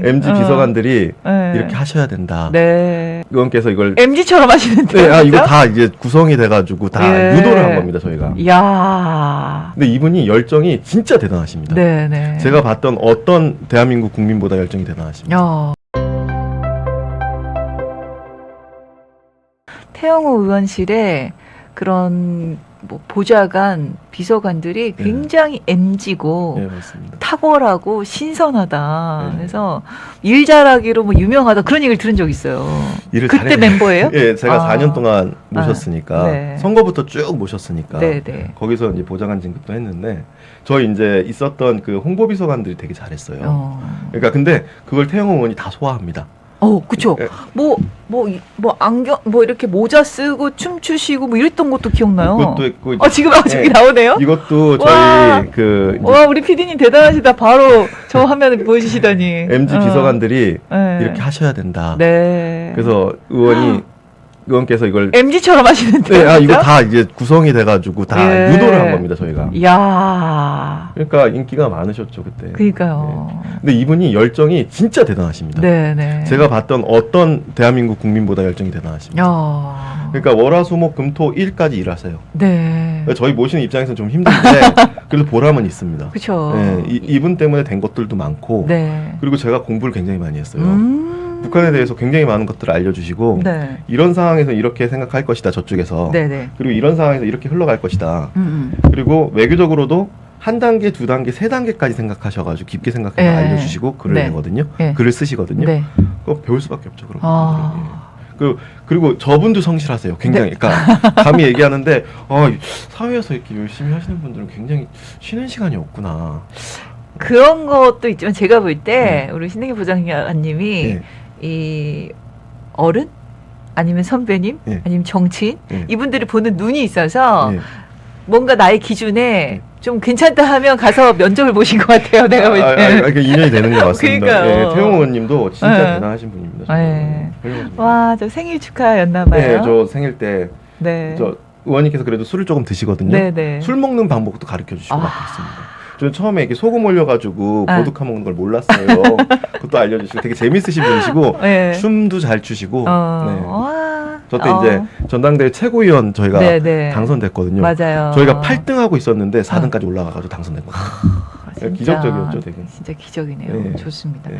MG 어. 비서관들이 네. 이렇게 하셔야 된다. 네. 의원께서 이걸 MG처럼 하시는데. 네, 아 이거 다 이제 구성이 돼가지고 다 예. 유도를 한 겁니다 저희가. 이야. 근데 이분이 열정이 진짜 대단하십니다. 네네. 제가 봤던 어떤 대한민국 국민보다 열정이 대단하십니다. 야. 태영호 의원실에 그런 뭐 보좌관, 비서관들이 네. 굉장히 MG고 예 맞습니다. 탁월하고 신선하다. 네. 그래서 일 잘하기로 뭐 유명하다 그런 얘기를 들은 적 있어요. 일을 그때 잘해. 멤버예요? 예, 제가 아. 4년 동안 모셨으니까 아, 네. 선거부터 쭉 모셨으니까 네네. 거기서 이제 보좌관 진급도 했는데 저희 이제 있었던 그 홍보 비서관들이 되게 잘했어요. 어. 그러니까 근데 그걸 태영호 의원이 다 소화합니다. 어, 그쵸. 예. 뭐, 뭐, 이- 뭐, 안경, 뭐, 이렇게 모자 쓰고 춤추시고 뭐 이랬던 것도 기억나요. 그것도 있고 어, 지금, 아, 저기 네. 나오네요? 이것도 와. 저희 그 이제 와, 우리 피디님 대단하시다. 바로 저 화면을 보여주시다니. MG 어. 비서관들이 네. 이렇게 하셔야 된다. 네. 그래서 의원이 의원께서 이걸 MG처럼 하시는데. 네, 아 이거 다 이제 구성이 돼가지고 다 예. 유도를 한 겁니다 저희가. 이야. 그러니까 인기가 많으셨죠 그때. 그니까요. 근데 이분이 열정이 진짜 대단하십니다. 네네. 제가 봤던 어떤 대한민국 국민보다 열정이 대단하십니다. 야. 그러니까 월화수목 금토 일까지 일하세요. 네. 그러니까 저희 모시는 입장에서는 좀 힘든데 그래도 보람은 있습니다. 그쵸. 네, 이, 이분 때문에 된 것들도 많고 네. 그리고 제가 공부를 굉장히 많이 했어요. 음. 북한에 대해서 굉장히 많은 것들을 알려주시고 네. 이런 상황에서 이렇게 생각할 것이다 저쪽에서 네네. 그리고 이런 상황에서 이렇게 흘러갈 것이다 음, 음. 그리고 외교적으로도 한 단계 두 단계 세 단계까지 생각하셔가지고 깊게 생각해서 예. 알려주시고 글을 네. 내거든요 예. 글을 쓰시거든요 네. 그거 배울 수밖에 없죠 그런. 아. 그 그리고 저분도 성실하세요 굉장히 그러니까 감히 얘기하는데 어, 사회에서 이렇게 열심히 하시는 분들은 굉장히 쉬는 시간이 없구나 그런 것도 있지만 제가 볼 때 네. 우리 신동희 부장님이 예, 이 어른 아니면 선배님 예. 아니면 정치인 예. 이분들이 보는 눈이 있어서 예. 뭔가 나의 기준에 좀 괜찮다 하면 가서 면접을 보신 것 같아요. 내가 볼 아, 아, 때. 아, 그러니까 인연이 되는 것 같습니다. 그러니까요. 예, 태용 의원님도 진짜 네. 대단하신 분입니다. 네. 훌륭하십니다. 와, 저 생일 축하였나 봐요. 네, 저 생일 때 저 네. 의원님께서 그래도 술을 조금 드시거든요. 네, 네. 술 먹는 방법도 가르쳐 주시고 아. 막 그랬습니다. 저는 처음에 이렇게 소금 올려가지고 아. 보드카 먹는 걸 몰랐어요. 그것도 알려주시고 되게 재밌으신 분이시고 네. 춤도 잘 추시고. 어. 네. 와. 저때 어. 이제 전당대회 최고위원 저희가 네, 네. 당선됐거든요. 맞아요. 저희가 8등 하고 있었는데 4등까지 올라가가지고 당선됐거든요. 아, 진짜. 기적적이었죠, 되게. 진짜 기적이네요. 네. 좋습니다. 네.